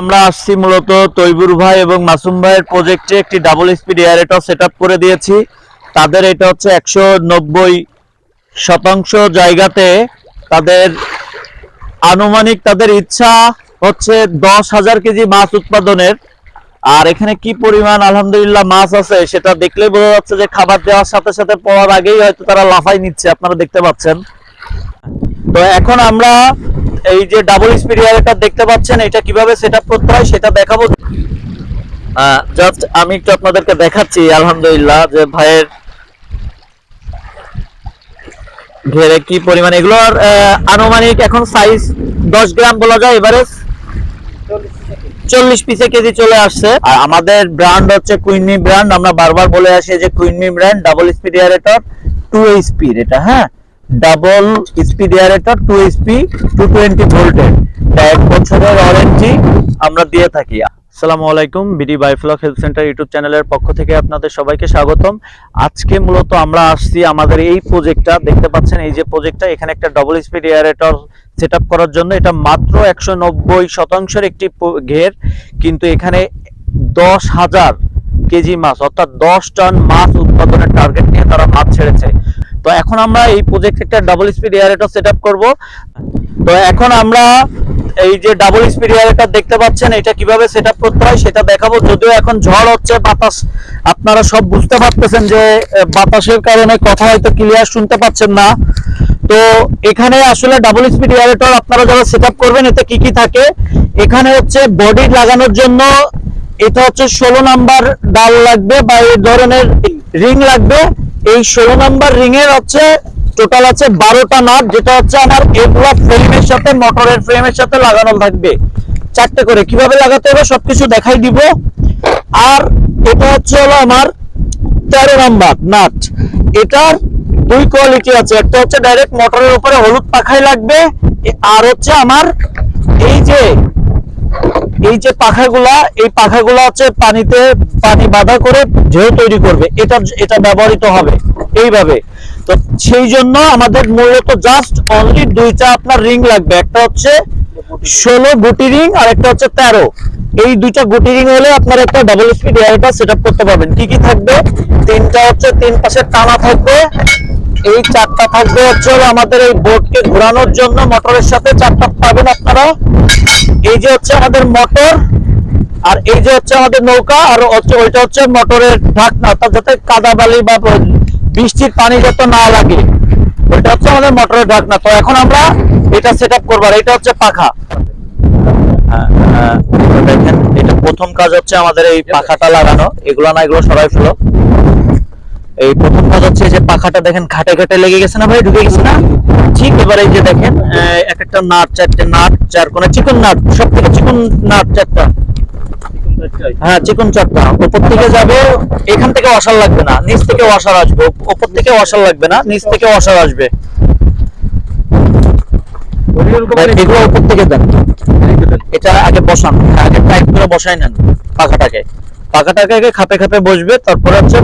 আমরা আসছি মূলত তৈবুর ভাই এবং মাসুম ভাইয়ের প্রজেক্টে একটি ডাবল স্পিড এয়ারেটর সেট করে দিয়েছি। তাদের এটা হচ্ছে একশো নব্বই শতাংশ জায়গাতে তাদের আনুমানিক তাদের ইচ্ছা হচ্ছে দশ হাজার কেজি মাছ উৎপাদনের। আর এখানে কি পরিমাণ আলহামদুলিল্লাহ মাছ আছে সেটা দেখলেই বোঝা যাচ্ছে যে খাবার দেওয়ার সাথে সাথে পড়ার আগেই হয়তো তারা লাফাই নিচ্ছে, আপনারা দেখতে পাচ্ছেন। তো এখন আমরা এই যে ডাবল স্পিড এয়ারেটর দেখতে পাচ্ছেন, এটা কীভাবে সেটআপ করতে হয় সেটা দেখাবো। জাস্ট আমি একটু আপনাদেরকে দেখাচ্ছি, আলহামদুলিল্লাহ, যে ভাইয়ের ঘেরে কি পরিমাণ। এগুলোর আনুমানিক এখন সাইজ দশ গ্রাম বলা যায় এভারেজ চল্লিশ পিসে কেজি চলে আসছে। আর আমাদের ব্র্যান্ড হচ্ছে কুইনমি ব্র্যান্ড আমরা বারবার বলে আসি যে কুইনমি brand double speed aerator two speed এটা হ্যাঁ? Double speed aerator two SP two twenty ভোল্টের এক বছরের ওয়ারেন্টি আমরা দিয়ে থাকি। আসসালামু আলাইকুম, BD biofloc health centre YouTube চ্যানেলের পক্ষ থেকে আপনাদের সবাইকে স্বাগতম। আজকে মূলত আমরা আসছি আমাদের এই প্রজেক্টটা দেখতে পাচ্ছেন, এই যে প্রজেক্টটা এখানে একটা ডবল স্পিড এয়ারেটর সেট করার জন্য। এটা মাত্র একশো নব্বই শতাংশের একটি ঘের, কিন্তু এখানে দশ হাজার কেজি মাছ, অর্থাৎ দশ টন মাছ উৎপাদনের টার্গেট নিয়ে তারা মাছ ছেড়েছে। তো এখন আমরা এই প্রজেক্ট একটা double speed aerator set up করব। তো এখন আমরা এই যে ডাবল স্পিড এয়ারেটর দেখতে পাচ্ছেন, এটা কীভাবে সেট করতে হয় সেটা দেখাবো। যদিও এখন ঝড় হচ্ছে, বাতাস, আপনারা সব বুঝতে পারতেছেন যে বাতাসের কারণে কথা হয়তো ক্লিয়ার শুনতে পাচ্ছেন না। তো এখানে আসলে ডাবল স্পিড এয়ারেটর আপনারা যারা সেট করবেন, এতে কি কি থাকে? এখানে হচ্ছে বডি লাগানোর জন্য এটা হচ্ছে ষোলো নাম্বার ডাল লাগবে বা এই ধরনের রিং লাগবে। এই ষোলো নাম্বার রিং এর হচ্ছে টোটাল আছে বারোটা নাট, যেটা হচ্ছে আমার এগুলো ফ্রেমের সাথে, মোটরের ফ্রেমের সাথে লাগানো থাকবে। চারটে করে। কীভাবে লাগাতে হবে সবকিছু দেখাই দিব। আর এটা হচ্ছে হলো আমার তেরো নাম্বার নাট। এটার দুই কোয়ালিটি আছে। একটা হচ্ছে ডাইরেক্ট মোটরের উপরে হলুদ পাখাই লাগবে। আর হচ্ছে আমার এই যে এই যে পাখাগুলা, এই পাখাগুলা হচ্ছে পানিতে পানি বাধা করে ঢেউ তৈরি করবে। এটা এটা ব্যবহৃত হবে এইভাবে। তো সেই জন্য আমাদের মূলত জাস্ট অনলি দুইটা আপনার রিং লাগবে। একটা হচ্ছে ষোলো গুটি রিং আর একটা হচ্ছে তেরো। এই দুইটা গুটি রিং হলে আপনার একটা ডাবল স্পিড এয়ারটা সেট করতে পারবেন। কি কি থাকবে? তিনটা হচ্ছে তিন পাশে টানা থাকবে। এই চারটা থাকবে। হচ্ছে আমাদের এই বোর্ডকে ঘোরানোর জন্য মোটরের সাথে চারটা পাবেন আপনারা। এই যে হচ্ছে আমাদের মোটর আর এই যে হচ্ছে আমাদের নৌকা আর হচ্ছে ওইটা হচ্ছে মোটরের ঢাকনা অর্থাৎ যাতে কাদা বালি বা বৃষ্টির পানি যাতে না লাগে। ওইটা হচ্ছে আমাদের মোটরের ঢাকনা। তো এখন আমরা এটা সেট আপ করব আর এটা হচ্ছে পাখা। হ্যাঁ, হ্যাঁ, দেখেন এটা প্রথম কাজ হচ্ছে আমাদের এই পাখাটা লাগানো। এগুলো না এগুলো সবাই ফেলো। এই প্রথম কাজ হচ্ছে যে পাখাটা দেখেন ঘাটে ঘাটে লেগে গেছে না ভাই? ঢুকে গেছে না? ঠিক এবারে যে দেখেন এক একটা নাট চারটে নাট চার কোণে চিকন নাট সব থেকে চিকন নাট চারটা। হ্যাঁ চিকন চারটা। উপর থেকে যাবে এখান থেকে ওয়াশার লাগবে না। নিচ থেকে ওয়াশার আসবে। উপর থেকে ওয়াশার লাগবে না নিচ থেকে ওয়াশার আসবে। এগুলো উপর থেকে দেন। এটা আগে বসান। হ্যাঁ, আগে টাইট করে বসাই নেন পাখাটাকে। পাখাটাকে আগে খাপে খাপে বসবে তারপরে হচ্ছে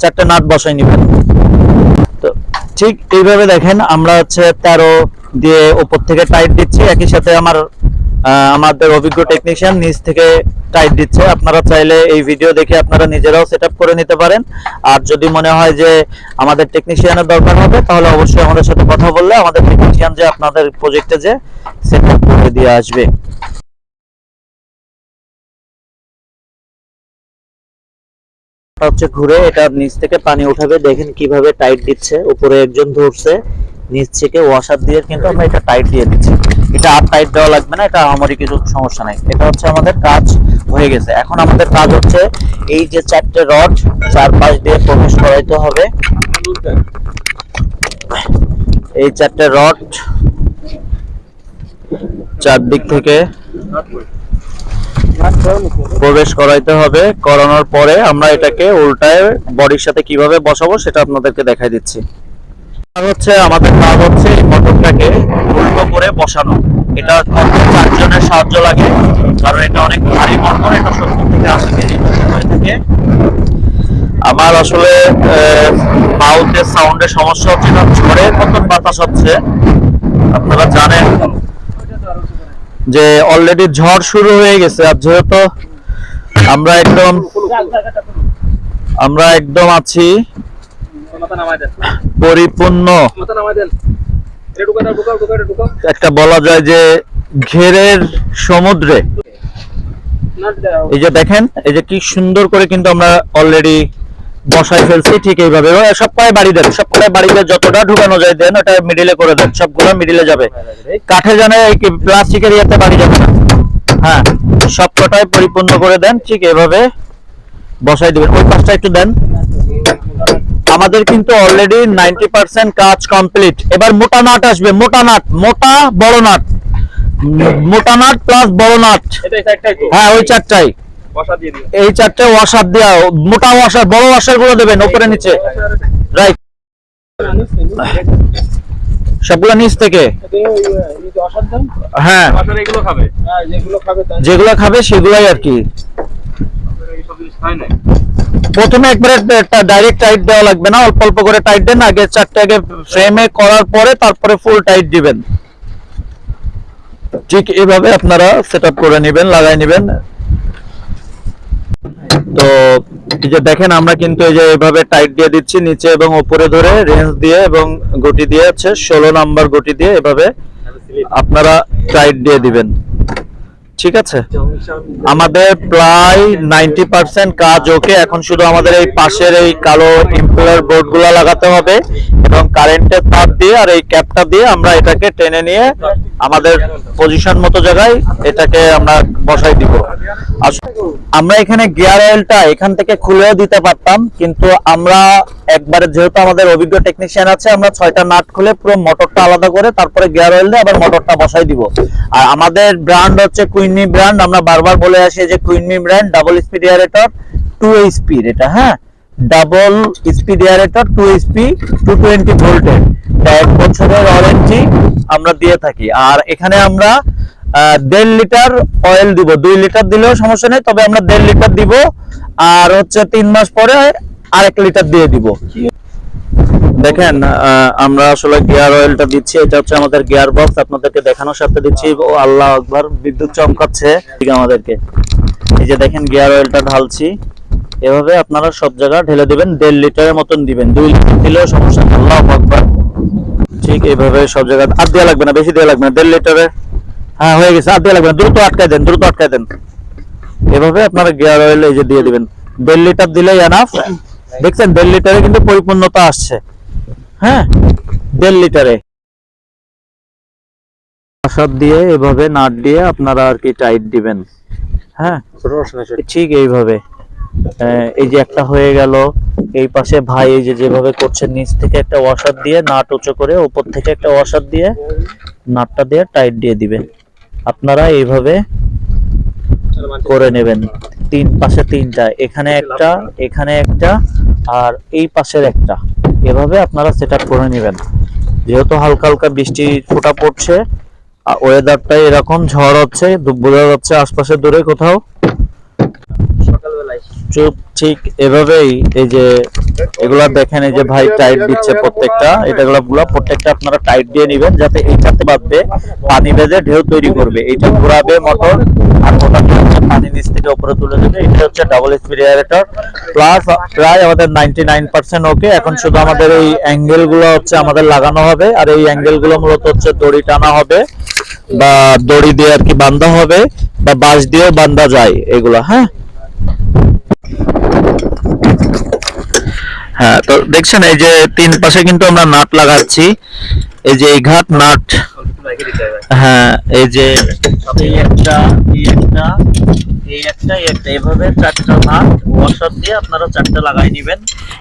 চারটে নাট বসাই নিবেন। তো ঠিক এইভাবে দেখেন, আমরা হচ্ছে তেরো দিয়ে উপর থেকে টাইট দিচ্ছি। একই সাথে আমার আমাদের অভিজ্ঞ টেকনিশিয়ান নিচ থেকে টাইট দিচ্ছে। আপনারা চাইলে এই ভিডিও দেখে আপনারা নিজেরাও সেট করে নিতে পারেন। আর যদি মনে হয় যে আমাদের টেকনিশিয়ানের দরকার হবে, তাহলে অবশ্যই আমাদের সাথে কথা বললে আমাদের টেকনিশিয়ান যে আপনাদের প্রজেক্টে যে সেট করে দিয়ে আসবে। হচ্ছে ঘুরে এটা নিচ থেকে পানি উঠাবে, দেখেন কীভাবে টাইট দিচ্ছে, উপরে একজন ধরছে, নিচ থেকে ওয়াশার দিয়ে কিন্তু আমরা এটা টাইট দিয়ে দিচ্ছি। এটা আর টাইট দেওয়া লাগবে না, এটা আমারই কিছু সমস্যা নাই। এটা হচ্ছে আমাদের কাজ হয়ে গেছে। এখন আমাদের কাজ হচ্ছে এই যে চারটে রড চার পাশ দিয়ে প্রবেশ করাইতে হবে। এই চারটে রড চারদিক থেকে প্রবেশ করাইতে হবে। করানোর পরে আমরা এটাকে উল্টায় বডির সাথে কীভাবে বসাবো সেটা আপনাদেরকে দেখাই দিচ্ছি। হচ্ছে আমাদের কাজ হচ্ছে এই মোটরটাকে উল্টো করে বসানো। এটা চারজনের সাহায্য লাগে, কারণ এটা অনেক ভারী মোটর এটা হয়ে থাকে। আমার আসলে মাউথের সাউন্ডের সমস্যা হচ্ছে না ঝড়ের মতন বাতাস হচ্ছে, আপনারা জানেন। যে অলরেডি ঝড় শুরু হয়ে গেছে। আর যেহেতু আমরা একদম আমরা একদম আছি পরিপূর্ণ। একটা বলা যায় যে ঘেরের সমুদ্রে। এই যে দেখেন, এই যে কি সুন্দর করে কিন্তু আমরা অলরেডি বসাই ফেলছি ঠিক এইভাবে। সব কটায় বাড়ি দেন? সব কটায় বাড়ি দিয়ে যতটা ঢুকানো যায় দেন ওটা মিডিলে করে দেন। সবগুলো মিডিলে যাবে। কাঠে জানে প্লাস্টিকের ইয়েতে বাড়ি যাবে না? হ্যাঁ সব কটায় পরিপূর্ণ করে দেন ঠিক এভাবে বসাই দিবেন। ওই পাশটা একটু দেন। আমাদের কিন্তু অলরেডি নাইনটি পার্সেন্ট কাজ কমপ্লিট এবার মোটা নাট আসবে মোটা নাট মোটা বড় নাট। মোটা নাট প্লাস বড় নাট। হ্যাঁ ওই চারটাই। এই চারটে ওয়াশার দেওয়া মোটা ওয়াশার বড় ওয়াশারগুলো দেবেন উপরে নিচে। রাইট সবগুলো নিচ থেকে। হ্যাঁ। খাবে? যেগুলো খাবে তা যেগুলো খাবে সেগুলাই আর কি। প্রথমে একবারে ডাইরেক্ট টাইট দেওয়া লাগবে না অল্প অল্প করে টাইট দেন আগে চারটে আগে ফ্রেমে করার পরে তারপরে ফুল টাইট দিবেন। ঠিক এভাবে আপনারা সেট করে নেবেন লাগাই নেবেন। তো এই যে দেখেন, আমরা কিন্তু এই যে এভাবে টাইট দিয়ে দিচ্ছি, নিচে এবং উপরে ধরে রেঞ্জ দিয়ে এবং গটি দিয়ে হচ্ছে ষোলো নাম্বার গটি দিয়ে এভাবে আপনারা টাইট দিয়ে দিবেন। ঠিক আছে? আমাদের প্রায় নাইনটি পার্সেন্ট কাজ ওকে এখন শুধু আমাদের এই পাশের এই কালো ইম্পেলার বোর্ডগুলা লাগাতে হবে এবং কারেন্টের তার দিয়ে আর এই ক্যাপটা দিয়ে আমরা এটাকে টেনে নিয়ে আমাদের পজিশন মতো জায়গায় এটাকে আমরা বসাই দিব। আমরা এখানে গিয়ার অয়েলটা এখান থেকে খুলেও দিতে পারতাম, কিন্তু আমরা একবারে যেহেতু আমাদের অভিজ্ঞ টেকনিশিয়ান আছে, আমরা ছয়টা নাট খুলে পুরো মোটরটা আলাদা করে তারপরে গিয়ার অয়েল দিয়ে আবার মোটরটা বসাই দিব। আর আমাদের ব্র্যান্ড হচ্ছে কুইনমি ব্র্যান্ড আমরা বারবার বলে আসি যে কুইনমি brand double speed aerator two speed এটা হ্যাঁ? Double speed aerator two speed two twenty ভোল্টের এক বছরের ওয়ারেন্টি আমরা দিয়ে থাকি। আর এখানে আমরা দেড় লিটার অয়েল দিব। দুই লিটার দিলেও সমস্যা নেই, তবে আমরা দেড় লিটার দিব আর হচ্ছে তিন মাস পরে আরেক লিটার দিয়ে দিব। দেখেন আমরা আসলে গিয়ার অয়েলটা দিচ্ছি, এটা হচ্ছে আমাদের গিয়ার বক্স আপনাদেরকে দেখানোর সাথে দিচ্ছি। ও আল্লাহ আকবার, বিদ্যুৎ চমকাচ্ছে আমাদেরকে। এই যে দেখেন গিয়ার অয়েলটা ঢালছি। এভাবে আপনারা সব জায়গা ঢেলে দিবেন, দেড় লিটারের মতন দিবেন। দুই লিটার দিলেও সমস্যা আল্লাহ আকবার। ঠিক এইভাবে সব জায়গা, আর দেওয়া লাগবে না, বেশি দেওয়া লাগবে না, দেড় লিটারে হ্যাঁ হয়ে গেছে। আর দেওয়া লাগবে দ্রুত আটকায় দেন, দ্রুত আটকায় দেন। এভাবে আপনারা গিয়ার অয়েল এই যে দিয়ে দিবেন। দেড় লিটার দিলেই এনাফ দেখছেন, দেড় লিটারে কিন্তু পরিপূর্ণতা আসছে। হ্যাঁ দেড় লিটারে আসাদ দিয়ে এভাবে নাট দিয়ে আপনারা আর কি টাইট দিবেন। হ্যাঁ ঠিক এইভাবে। এই যে একটা হয়ে গেল। এই পাশে ভাই এই যে যেভাবে করছে, নিচ থেকে একটা ওয়াশার দিয়ে নাট উঁচু করে, উপর থেকে একটা ওয়াশার দিয়ে নাটটা দিয়ে টাইট দিয়ে দিবেন আপনারা এইভাবে করে নেবেন। তিন পাশে তিনটা এখানে একটা এখানে একটা আর এই পাশের একটা। এভাবে আপনারা সেট করে নেবেন। যেহেতু হালকা হালকা বৃষ্টি ফোটা পড়ছে আর ওয়েদারটা এরকম ঝড় হচ্ছে বোঝা যাচ্ছে আশপাশে দূরে কোথাও। সকালবেলায়। চুপ ঠিক এভাবেই এই যে এগুলা দেখেন এই যে ভাই টাইট দিচ্ছে প্রত্যেকটা। এটা গুলা প্রত্যেকটা আপনারা টাইট দিয়ে নেবেন, যাতে এইটাতে বাঁধবে, পানি বেঁধে ঢেউ তৈরি করবে। এইটা ঘোরাবে মোটর আর মোটরটা হচ্ছে পানি নিচ থেকে উপরে তুলে দেবে। এটা হচ্ছে ডাবল স্পিড এয়ারেটর প্লাস প্রায় আমাদের নাইনটি নাইন পার্সেন্ট ওকে এখন শুধু আমাদের এই অ্যাঙ্গেলগুলো হচ্ছে আমাদের লাগানো হবে, আর এই অ্যাঙ্গেলগুলো মূলত হচ্ছে দড়ি টানা হবে, বা দড়ি দিয়ে আর কি বান্ধা হবে, বা বাঁশ দিয়েও বান্ধা যায় এগুলা হ্যাঁ? হ্যাঁ তো দেখছেন এই যে তিন পাশে কিন্তু আমরা নাট লাগাচ্ছি। এই যে এই ঘাট নাট। হ্যাঁ এই যে এই একটা এই একটা এই একটা একটা এভাবে চারটা নাট ওয়াশার দিয়ে আপনারা চারটা লাগাই নেবেন।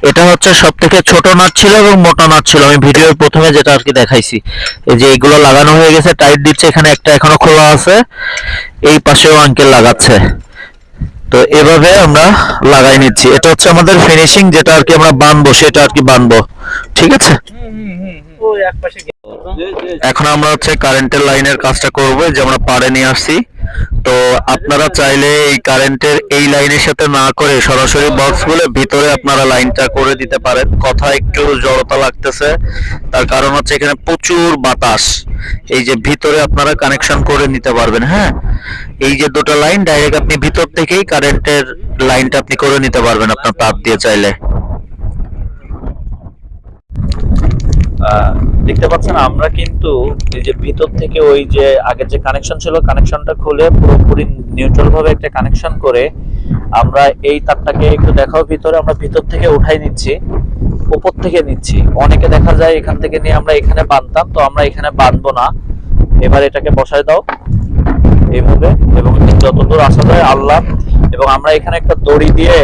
এটা হচ্ছে সব থেকে ছোট নাট ছিল এবং মোটা নাট ছিল। আমি ভিডিওর প্রথমে যেটা আর কি দেখাইছি। এই যে এগুলো লাগানো হয়ে গেছে টাইট দিচ্ছে এখানে একটা এখনও খোলা আছে। এই পাশেও আঙ্কেল লাগাচ্ছে। তো এভাবে আমরা লাগাই নিচ্ছি। এটা হচ্ছে আমাদের ফিনিশিং যেটা আর কি আমরা বানবো, সেটা আর কি বানবো। ঠিক আছে? এখন আমরা হচ্ছে কারেন্টের লাইনের কাজটা করব যে আমরা পাড়ে নিয়ে আসছি। তো আপনারা চাইলে এই কারেন্টের এই লাইনের সাথে না করে সরাসরি বক্সগুলো ভিতরে আপনারা লাইনটা করে দিতে পারেন। কথা একটু জড়তা লাগতেছে, তার কারণ হচ্ছে এখানে প্রচুর বাতাস। এই যে ভিতরে আপনারা কানেকশন করে নিতে পারবেন হ্যাঁ? এই যে দুটো লাইন ডাইরেক্ট আপনি ভিতর থেকেই কারেন্টের লাইনটা আপনি করে নিতে পারবেন আপনার তার দিয়ে চাইলে। দেখতে পাচ্ছেন, আমরা কিন্তু এই যে ভিতর থেকে ওই যে আগে যে কানেকশন ছিল কানেকশনটা খুলে পুরোপুরি নিউট্রাল ভাবে একটা কানেকশন করে আমরা এই তারটাকে একটু দেখাও ভিতরে, আমরা ভিতর থেকে উঠাই নিচ্ছি, উপর থেকে নিচ্ছি। অনেকে দেখা যায় এখান থেকে নিয়ে আমরা এখানে বাঁধতাম, তো আমরা এখানে বাঁধবো না। এবার এটাকে বসায় দাও এইভাবে এবং যতদূর আসা যায় আল্লাহ, এবং আমরা এখানে একটা দড়ি দিয়ে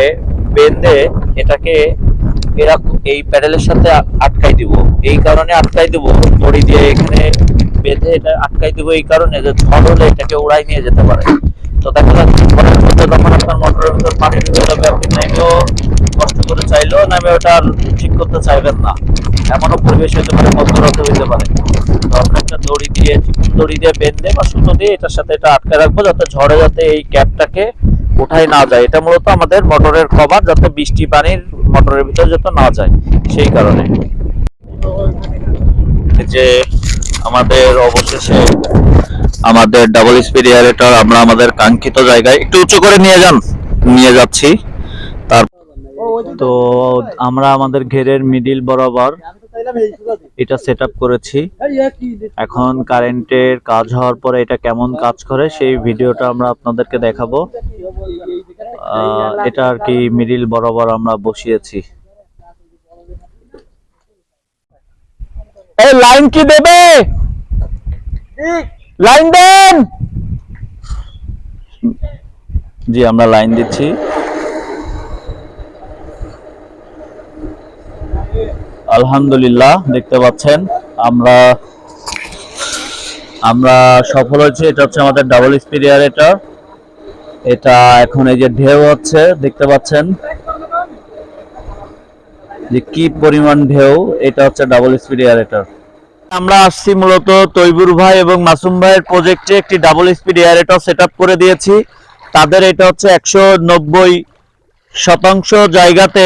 বেঁধে এটাকে এরা এই প্যাডেলের সাথে আটকাই দিব। এই কারণে আটকাই দিব। দড়ি দিয়ে এখানে বেঁধে এটা আটকাই দিব এই কারণে যে ঝড় হলে এটাকে উড়াই নিয়ে যেতে পারে। তো দেখা যাচ্ছে ঝড়ের মধ্যে যখন আপনার মোটরের ভিতর পানি ঢুকে যাবে, আপনি নেমেও কষ্ট করে চাইলেও নামে ওটা আর ঠিক করতে চাইবেন না। এমনও পরিবেশ হতে পারে, মধ্যরাতে হইতে পারে। তো আমরা একটা দড়ি দিয়ে দড়ি দিয়ে বেঁধে বা সুতো দিয়ে এটার সাথে এটা আটকে রাখব, যাতে ঝড়ে যাতে এই ক্যাপটাকে উঠাই না যায়। এটা মূলত আমাদের মোটরের কভার যাতে বৃষ্টি পানির মোটরের ভিতরে যাতে না যায় সেই কারণে। যে আমাদের অবশেষে আমাদের ডাবল স্পিড এয়ারেটর আমরা আমাদের কাঙ্ক্ষিত জায়গায় একটু উঁচু করে নিয়ে যান নিয়ে যাচ্ছি। তার তো আমরা আমাদের ঘেরের মিডিল বরাবর এটা সেট আপ করেছি এখন কারেন্টের কাজ হওয়ার পরে এটা কেমন কাজ করে সেই ভিডিওটা আমরা আপনাদেরকে দেখাবো। এটা আর কি মিডিল বরাবর আমরা বসিয়েছি। এই লাইন কি দেবে? লাইন দেন। জি আমরা লাইন দিচ্ছি। আলহামদুলিল্লাহ, দেখতে পাচ্ছেন, আমরা আমরা সফল হয়েছি। এটা হচ্ছে আমাদের ডাবল স্পিড এয়ারেটর এটা এখন এই যে ঢেউ হচ্ছে, দেখতে পাচ্ছেন। যে কি পরিমাণ ঢেউ, এটা হচ্ছে ডাবল স্পিড এয়ারেটর আমরা আসছি মূলত তৈবুর ভাই এবং মাসুম ভাইয়ের প্রজেক্টে একটি ডাবল স্পিড এয়ারেটর সেট করে দিয়েছি। তাদের এটা হচ্ছে একশো নব্বই শতাংশ জায়গাতে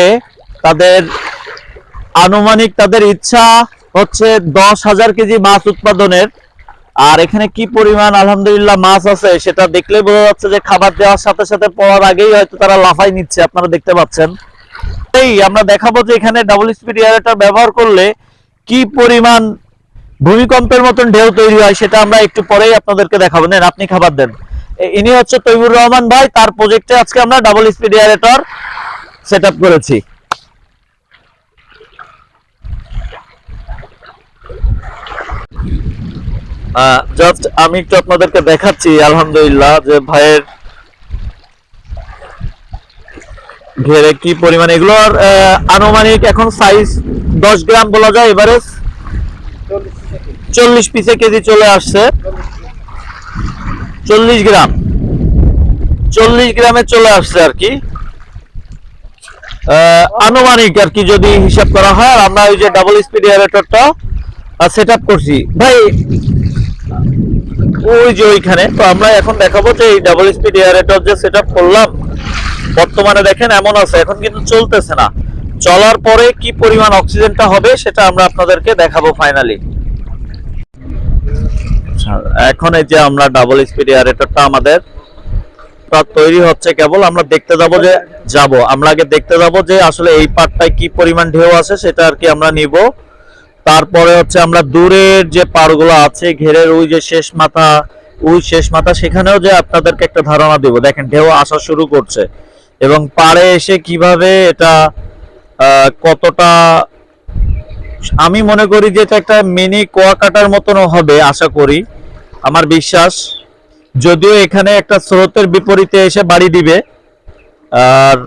তাদের আনুমানিক তাদের ইচ্ছা হচ্ছে দশ হাজার কেজি মাছ উৎপাদনের। আর এখানে কি পরিমাণ আলহামদুলিল্লাহ মাছ আছে সেটা দেখলে বোঝা যাচ্ছে যে খাবার দেওয়ার সাথে সাথে পড়ার আগেই হয়তো তারা লাফাই নিচ্ছে, আপনারা দেখতে পাচ্ছেন। এই, আমরা দেখাবো যে এখানে ডাবল স্পিড এয়ারেটর ব্যবহার করলে কি পরিমাণ ভূমিকম্পের মতন ঢেউ তৈরি হয় সেটা আমরা একটু পরেই আপনাদেরকে দেখাবো। নেন, আপনি খাবার দেন। ইনি হচ্ছে তৈবুর রহমান ভাই, তার প্রজেক্টে আজকে আমরা ডাবল স্পিড এয়ারেটর সেট করেছি। জাস্ট আমি একটু আপনাদেরকে দেখাচ্ছি, আলহামদুলিল্লাহ, যে ভাইয়ের ঘেরে কি পরিমাণ এগুলোর আনুমানিক এখন সাইজ দশ গ্রাম বলা যায় এবারে চল্লিশ পিসে কেজি চলে আসছে। চল্লিশ গ্রাম। চল্লিশ গ্রামে চলে আসছে আর কি। আনুমানিক আর কি যদি হিসাব করা হয় আমরা ওই যে ডাবল স্পিড এয়ারেটরটা সেট আপ করছি। ভাই, ওই যে ওইখানে, তো আমরা এখন দেখাবো যে এই ডাবল স্পিড এয়ারেটর যে সেট করলাম, বর্তমানে দেখেন এমন আছে, এখন কিন্তু চলতেছে না। চলার পরে কি পরিমাণ অক্সিজেনটা হবে সেটা আমরা আপনাদেরকে দেখাবো ফাইনালি এখন এই যে আমরা ডাবল স্পিড এয়ারেটরটা আমাদের তৈরি হচ্ছে কেবল, আমরা দেখতে যাব যে, যাব। আমরা আগে দেখতে যাব যে আসলে এই পার্টটায় কি পরিমাণ ঢেউ আছে, সেটা আর কি আমরা নিব। তারপরে হচ্ছে আমরা দূরের যে পাড়গুলো আছে, ঘেরের ওই যে শেষ মাথা, ওই শেষ মাথা, সেখানেও যে আপনাদেরকে একটা ধারণা দেব। দেখেন, ঢেউ আসা শুরু করছে। এবং পাড়ে এসে কীভাবে এটা কতটা, আমি মনে করি যে এটা একটা মিনি কুয়াকাটার মতনও হবে, আশা করি। আমার বিশ্বাস, যদিও এখানে একটা স্রোতের বিপরীতে এসে বাড়ি দিবে, আর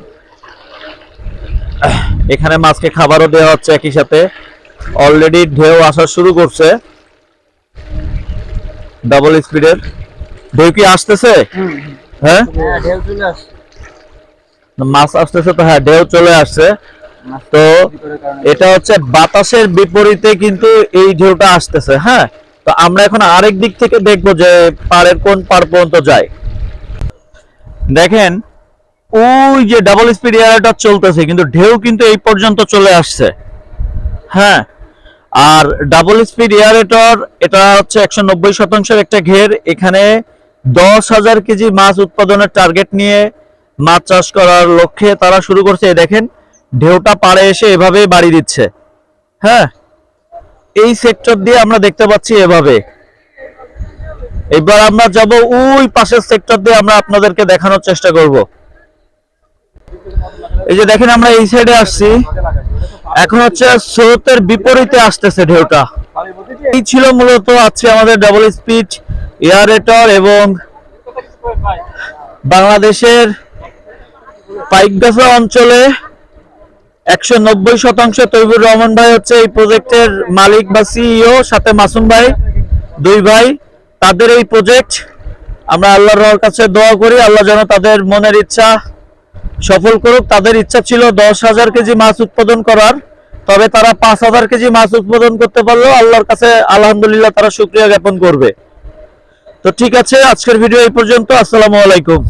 এখানে মাছকে খাবারও দেওয়া হচ্ছে একই সাথে। অলরেডি ঢেউ আসা শুরু করছে। ডাবল স্পিডের ঢেউ কি আসতেছে? হ্যাঁ? মাছ আসতেছে তো হ্যাঁ ঢেউ চলে আসছে। তো এটা হচ্ছে বাতাসের বিপরীতে কিন্তু এই ঢেউটা আসতেছে হ্যাঁ? তো আমরা এখন আরেক দিক থেকে দেখব যে পাড়ের কোন পার পর্যন্ত যায়। দেখেন, ওই যে ডাবল স্পিড এয়ারটা চলতেছে, কিন্তু ঢেউ কিন্তু এই পর্যন্ত চলে আসছে। হ্যাঁ? আর ডাবল স্পিড এয়ারেটর এটা হচ্ছে একশো নব্বই শতাংশের একটা ঘের। এখানে দশ হাজার কেজি মাছ উৎপাদনের টার্গেট নিয়ে মাছ চাষ করার লক্ষ্যে তারা শুরু করছে। দেখেন, ঢেউটা পাড়ে এসে এভাবে বাড়ি দিচ্ছে। হ্যাঁ এই সেক্টর দিয়ে আমরা দেখতে পাচ্ছি এভাবে। এবার আমরা যাব ওই পাশের সেক্টর দিয়ে আমরা আপনাদেরকে দেখানোর চেষ্টা করব। এই যে দেখেন, আমরা এই সাইডে আসছি। এখন হচ্ছে স্রোতের বিপরীতে আসতেছে ঢেউটা। এই ছিল মূলত আজকে আমাদের ডাবল স্পিড এয়ারেটর এবং বাংলাদেশের পাইকগাছা অঞ্চলে একশো নব্বই শতাংশ তৈবুর রহমান ভাই হচ্ছে এই প্রজেক্টের মালিক বা সিইও সাথে মাসুম ভাই, দুই ভাই। তাদের এই প্রজেক্ট আমরা আল্লাহর কাছে দোয়া করি, আল্লাহ যেন তাদের মনের ইচ্ছা সফল করুক, তাদের ইচ্ছা ছিল দশ হাজার কেজি মাছ উৎপাদন করার, তবে তারা পাঁচ হাজার কেজি মাছ উৎপাদন করতে পারল আল্লাহর কাছে আলহামদুলিল্লাহ তারা সুক্রিয়া জ্ঞাপন করবে। তো ঠিক আছে, আজকের ভিডিও এই পর্যন্ত। আসসালামু আলাইকুম।